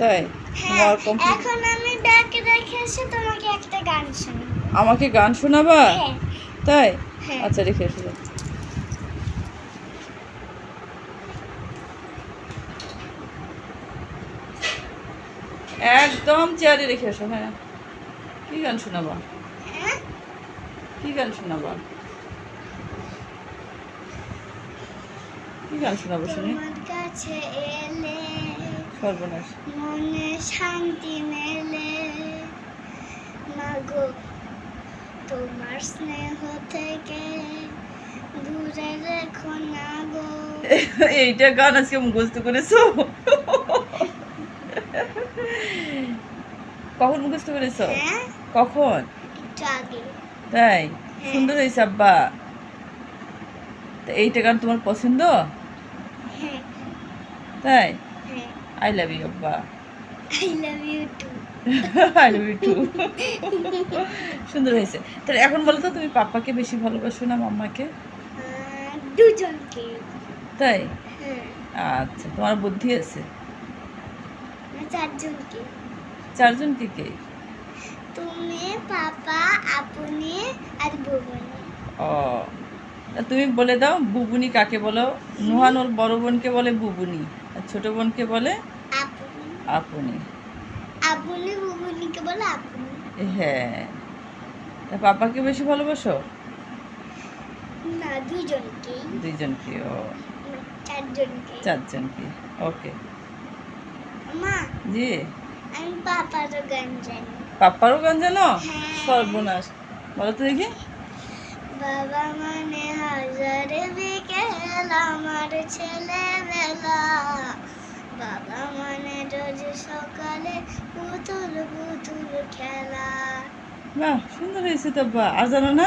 তাই? হ্যাঁ তোমার কমপ্লিট এখন আমি ব্যাগে রেখে এসে তোমাকে একটা গান শোনাবো। আমাকে গান শোনাবা? হ্যাঁ। তাই? হ্যাঁ। আচ্ছা রেখে এসো যাও। একদম চেয়ারে রেখে এসো হ্যাঁ। কি গান শোনাবা? কি গান শোনাবা? কি গান শোনাবো শুনি? কাছে এলে সর্বনাশ। মনে শান্তি মেলে। মাগো তোমার স্নেহ থেকে দূরে রেখো না গো। এইটা গান আজকে মুখস্থ করেছ? কখন মুখস্থ করেছ? হ্যাঁ? কখন? তাই? সুন্দর হয়েছে আব্বা। তা এইটা গান তোমার পছন্দ? হ্যাঁ। তাই? হ্যাঁ। আই লাভ ইউ আব্বা I love you too I love you too সুন্দর হয়েছে। তাহলে এখন বলো তো তুমি পাপ্পাকে বেশি ভালোবাসো না মাম্মাকে? দুজনকে। তাই? হ্যাঁ। আচ্ছা তোমার বুদ্ধি আছে? চারজনকে। চারজনকে কে? তুমি পাপা আপনি আর ভুবনি ও তুমি বলে দাও বুবুনি কাকে বলো? নুহান ওর বড় বোনকে বলে বুবুনি। আর ছোট বোনকে বলে আপনি। আপনি। বলে আপনি। হ্যাঁ। তা পাপাকে বেশি ভালোবাসো? না দুইজনকে ও। চারজনকে। চারজনকে ওকে। মা জি। আমি পাপারও গান জানি। পাপ্পারও গান জানো? হ্যাঁ। সর্বনাশ। বলো তো দেখি। বাবা মানে হাজারে আমার ছেলেবেলা বাবা মানে রোজ সকালে পুতুল পুতুল খেলা। বাহ সুন্দর হয়েছে তো বা আর জানো না?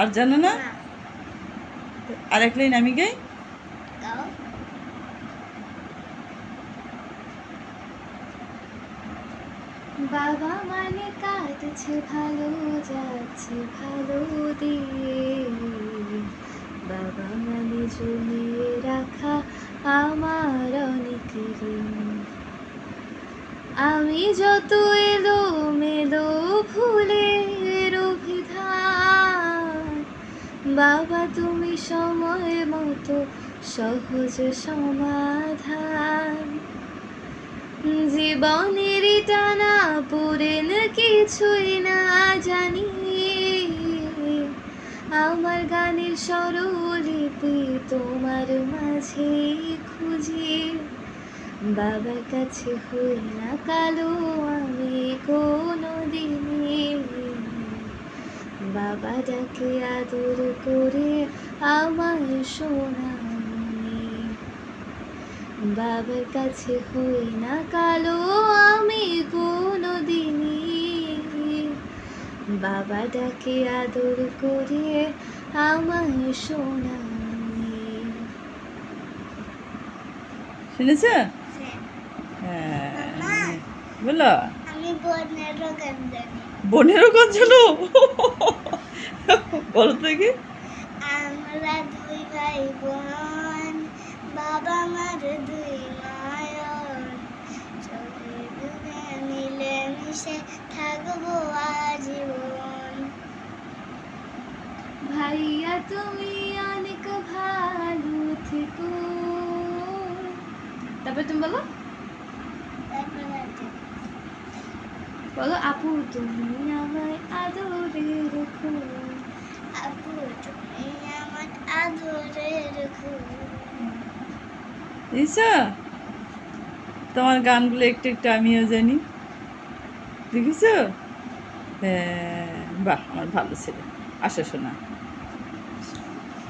আর জানো না, আর এক লাইন আমি গাই? বাবা মানে কাটছে ভালো যাচ্ছে ভালো দিয়ে। বাবা মানে জমিয়ে রাখা আমার অনেক ঋণ আমি যত এলো মেলো ভুলের বাবা, তুমি সময় মতো সহজ সমাধান। জীবনের টানা পুরেন কিছুই না জানি। আমার গানের স্বরলিপি তোমার মাঝে খুঁজি। বাবার কাছে হই না কালো আমি কোনো দিনে বাবা ডাকে আদর করে আমার সোনা বাবার কাছে হই না কালো আমি কোনো দিনই বাবা ডাকে আদর করে আমায় সোনা শুনেছ? হ্যাঁ। বলো। আমি বনেরও গান জানি। বোনেরও গান জানো? বলো তো দেখি। আমরা দুই ভাই বোন বাবা মার দুই ভাইয়া তুমি অনেক ভালো থেকো। তারপরে তুমি বলো। বলো আপু তুমি আমায় আদরে রেখো। আপু তুমি আমার আদরে রেখো। তোমার গানগুলো একটু একটু আমিও জানি। দেখিস হ্যাঁ বাহ আমার ভালো ছেলে। আসো শোনা